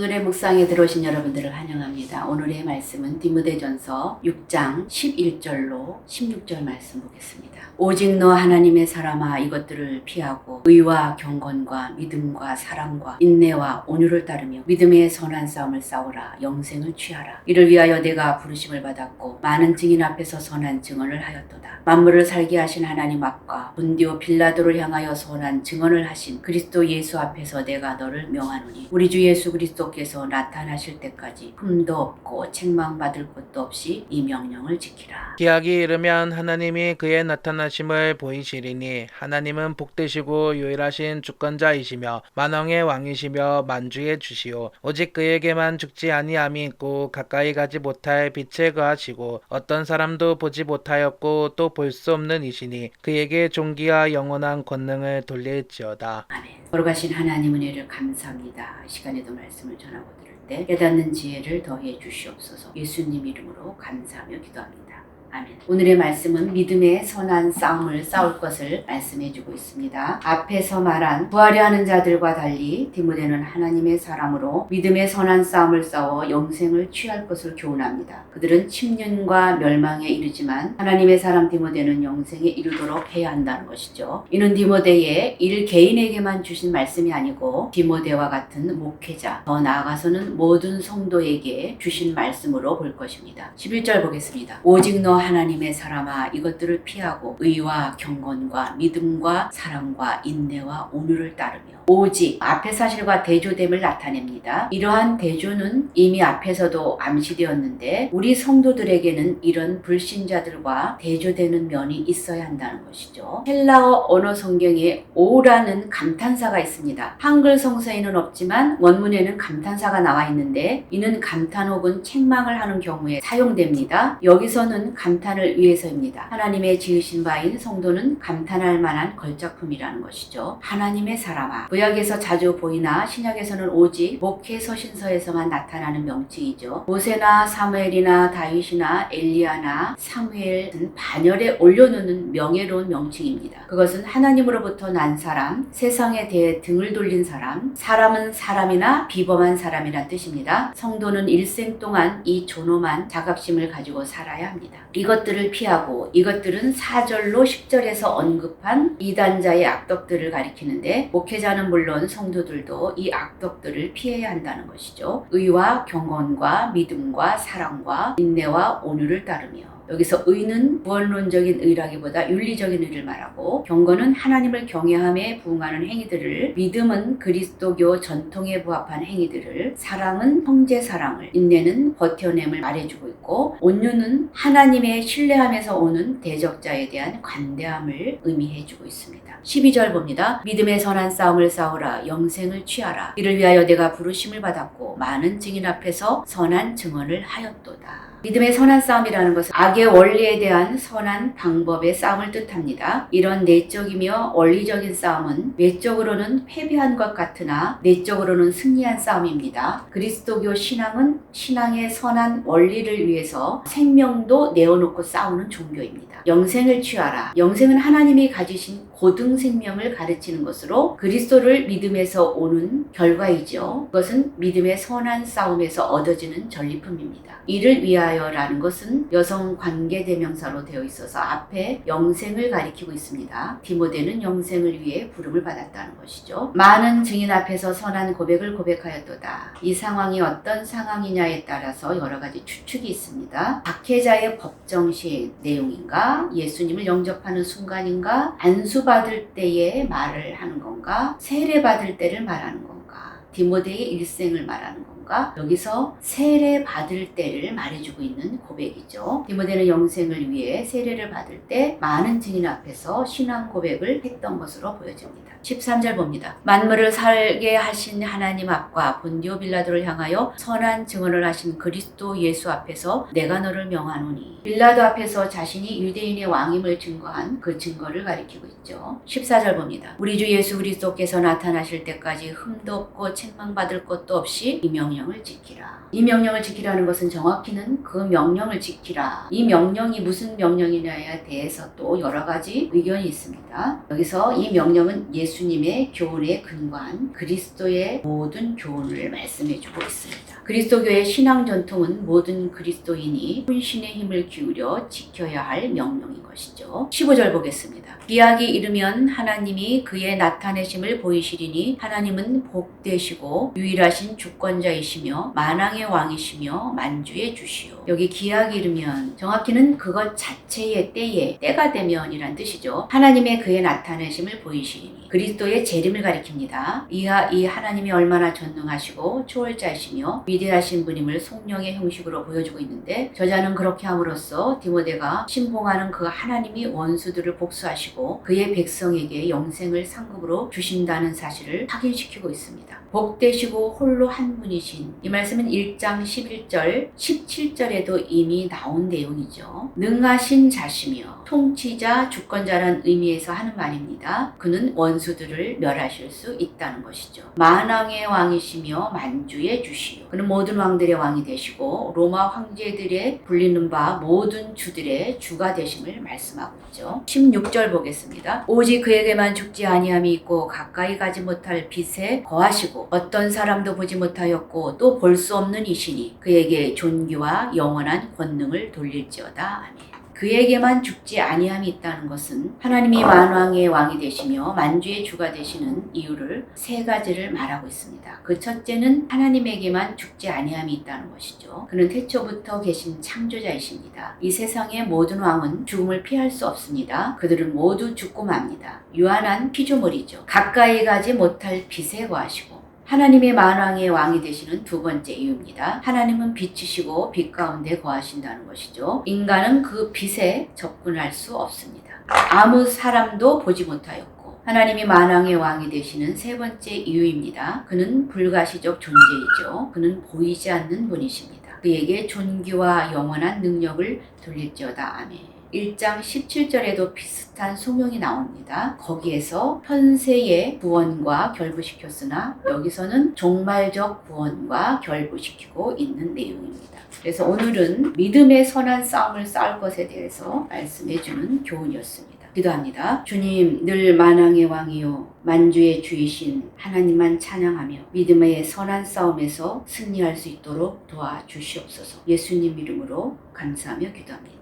오늘의 묵상에 들어오신 여러분들을 환영합니다. 오늘의 말씀은 디모데전서 6장 11절로 16절 말씀 보겠습니다. 오직 너 하나님의 사람아 이것들을 피하고 의와 경건과 믿음과 사랑과 인내와 온유를 따르며 믿음의 선한 싸움을 싸우라 영생을 취하라 이를 위하여 내가 부르심을 받았고 많은 증인 앞에서 선한 증언을 하였도다 만물을 살게 하신 하나님 앞과 본디오 빌라도를 향하여 선한 증언을 하신 그리스도 예수 앞에서 내가 너를 명하노니 우리 주 예수 그리스도 께서 나타나실 때까지 흠도 없고 책망받을 것도 없이 이 명령을 지키라 기약이 이르면 하나님이 그의 나타나심을 보이시리니 하나님은 복되시고 유일하신 주권자이시며 만왕의 왕이시며 만주의 주시오 오직 그에게만 죽지 아니함이 있고 가까이 가지 못할 빛에 거하시고 어떤 사람도 보지 못하였고 또 볼 수 없는 이시니 그에게 존귀와 영원한 권능을 돌릴지어다 아멘. 걸어가신 하나님 은혜를 감사합니다. 이 시간에도 말씀을 전하고 들을 때 깨닫는 지혜를 더해 주시옵소서. 예수님 이름으로 감사하며 기도합니다. 아멘. 오늘의 말씀은 믿음의 선한 싸움을 싸울 것을 말씀해 주고 있습니다. 앞에서 말한 부하려 하는 자들과 달리 디모데는 하나님의 사람으로 믿음의 선한 싸움을 싸워 영생을 취할 것을 교훈합니다. 그들은 침륜과 멸망에 이르지만 하나님의 사람 디모데는 영생에 이르도록 해야 한다는 것이죠. 이는 디모데의 일 개인에게만 주신 말씀이 아니고 디모데와 같은 목회자, 더 나아가서는 모든 성도에게 주신 말씀으로 볼 것입니다. 11절 보겠습니다. 오직 너 하나님의 사람아 이것들을 피하고 의와 경건과 믿음과 사랑과 인내와 온유를 따르며 오직 앞의 사실과 대조됨을 나타냅니다. 이러한 대조는 이미 앞에서도 암시되었는데 우리 성도들에게는 이런 불신자들과 대조되는 면이 있어야 한다는 것이죠. 헬라어 언어 성경에 오라는 감탄사가 있습니다. 한글 성서에는 없지만 원문에는 감탄사가 나와 있는데 이는 감탄 혹은 책망을 하는 경우에 사용됩니다. 여기서는 감 탄을 위해서입니다. 하나님의 지으신 바인 성도는 감탄할 만한 걸작품이라는 것이죠. 하나님의 사람아. 구약에서 자주 보이나 신약에서는 오직 목회 서신서에서만 나타나는 명칭이죠. 모세나 사무엘이나 다윗이나 엘리야나 사무엘은 반열에 올려놓는 명예로운 명칭입니다. 그것은 하나님으로부터 난 사람, 세상에 대해 등을 돌린 사람, 사람은 사람이나 비범한 사람이란 뜻입니다. 성도는 일생 동안 이 존엄한 자각심을 가지고 살아야 합니다. 이것들을 피하고 이것들은 4절로 10절에서 언급한 이단자의 악덕들을 가리키는데 목회자는 물론 성도들도 이 악덕들을 피해야 한다는 것이죠. 의와 경건과 믿음과 사랑과 인내와 온유를 따르며 여기서 의는 무언론적인 의라기보다 윤리적인 의를 말하고 경건은 하나님을 경외함에 부응하는 행위들을 믿음은 그리스도교 전통에 부합한 행위들을 사랑은 형제 사랑을 인내는 버텨냄을 말해주고 있고 온유는 하나님의 신뢰함에서 오는 대적자에 대한 관대함을 의미해주고 있습니다. 12절 봅니다. 믿음의 선한 싸움을 싸우라 영생을 취하라 이를 위하여 내가 부르심을 받았고 많은 증인 앞에서 선한 증언을 하였도다. 믿음의 선한 싸움이라는 것은 악의 원리에 대한 선한 방법의 싸움을 뜻합니다. 이런 내적이며 원리적인 싸움은 외적으로는 패배한 것 같으나 내적으로는 승리한 싸움입니다. 그리스도교 신앙은 신앙의 선한 원리를 위해서 생명도 내어놓고 싸우는 종교입니다. 영생을 취하라. 영생은 하나님이 가지신 고등 생명을 가르치는 것으로 그리스도를 믿음에서 오는 결과이죠. 그것은 믿음의 선한 싸움에서 얻어지는 전리품입니다. 이를 위하여라는 것은 여성 관계 대명사로 되어 있어서 앞에 영생을 가리키고 있습니다. 디모데는 영생을 위해 부름을 받았다는 것이죠. 많은 증인 앞에서 선한 고백을 고백하였도다. 이 상황이 어떤 상황이냐에 따라서 여러 가지 추측이 있습니다. 박해자의 법정 시행 내용인가? 예수님을 영접하는 순간인가? 안수 받을 때의 말을 하는 건가? 세례받을 때를 말하는 건가? 디모데의 일생을 말하는 건가? 여기서 세례 받을 때를 말해주고 있는 고백이죠. 디모데는 영생을 위해 세례를 받을 때 많은 증인 앞에서 신앙 고백을 했던 것으로 보여집니다. 13절 봅니다. 만물을 살게 하신 하나님 앞과 본디오 빌라도를 향하여 선한 증언을 하신 그리스도 예수 앞에서 내가 너를 명하노니 빌라도 앞에서 자신이 유대인의 왕임을 증거한 그 증거를 가리키고 있죠. 14절 봅니다. 우리 주 예수 그리스도께서 나타나실 때까지 흠도 없고 책망받을 것도 없이 이 명령 명령을 지키라. 이 명령을 지키라는 것은 정확히는 그 명령을 지키라. 이 명령이 무슨 명령이냐에 대해서 또 여러 가지 의견이 있습니다. 여기서 이 명령은 예수 님의 교훈에 근거한 그리스도의 모든 교훈을 말씀해 주고 있습니다. 그리스도교의 신앙 전통은 모든 그리스도인이 혼신의 힘을 기울여 지켜야 할 명령인 것이죠. 15절 보겠습니다. 기약이 이르면 하나님이 그의 나타내심을 보이시리니 하나님은 복되시고 유일하신 주권자이시며 만왕의 왕이시며 만주의 주시오. 여기 기약이 이르면 정확히는 그것 자체의 때에 때가 되면이란 뜻이죠. 하나님의 그의 나타내심을 보이시리니 그리스도의 재림을 가리킵니다. 이하 이 하나님이 얼마나 전능하시고 초월자이시며 위대하신 분임을 성령의 형식으로 보여주고 있는데 저자는 그렇게 함으로써 디모데가 신봉하는 그 하나님이 원수들을 복수하시고 그의 백성에게 영생을 상급으로 주신다는 사실을 확인시키고 있습니다. 복되시고 홀로 한 분이신 이 말씀은 1장 11절, 17절에도 이미 나온 내용이죠. 능하신 자시며 통치자, 주권자란 의미에서 하는 말입니다. 그는 원수 들을 멸하실 수 있다는 것이죠. 만왕의 왕이시며 만주의 주시오. 그는 모든 왕들의 왕이 되시고 로마 황제들의 불리는 바 모든 주들의 주가 되심을 말씀하고 있죠. 16절 보겠습니다. 오직 그에게만 죽지 아니함이 있고 가까이 가지 못할 빛에 거하시고 어떤 사람도 보지 못하였고 또 볼 수 없는 이시니 그에게 존귀와 영원한 권능을 돌릴지어다. 아멘. 그에게만 죽지 아니함이 있다는 것은 하나님이 만왕의 왕이 되시며 만주의 주가 되시는 이유를 세 가지를 말하고 있습니다. 그 첫째는 하나님에게만 죽지 아니함이 있다는 것이죠. 그는 태초부터 계신 창조자이십니다. 이 세상의 모든 왕은 죽음을 피할 수 없습니다. 그들은 모두 죽고 맙니다. 유한한 피조물이죠. 가까이 가지 못할 빛에 거하시고 하나님의 만왕의 왕이 되시는 두 번째 이유입니다. 하나님은 빛이시고 빛 가운데 거하신다는 것이죠. 인간은 그 빛에 접근할 수 없습니다. 아무 사람도 보지 못하였고 하나님이 만왕의 왕이 되시는 세 번째 이유입니다. 그는 불가시적 존재이죠. 그는 보이지 않는 분이십니다. 그에게 존귀와 영원한 능력을 돌릴지어다. 아멘. 1장 17절에도 비슷한 소명이 나옵니다. 거기에서 현세의 구원과 결부시켰으나 여기서는 종말적 구원과 결부시키고 있는 내용입니다. 그래서 오늘은 믿음의 선한 싸움을 싸울 것에 대해서 말씀해주는 교훈이었습니다. 기도합니다. 주님, 늘 만왕의 왕이요, 만주의 주이신 하나님만 찬양하며 믿음의 선한 싸움에서 승리할 수 있도록 도와주시옵소서. 예수님 이름으로 감사하며 기도합니다.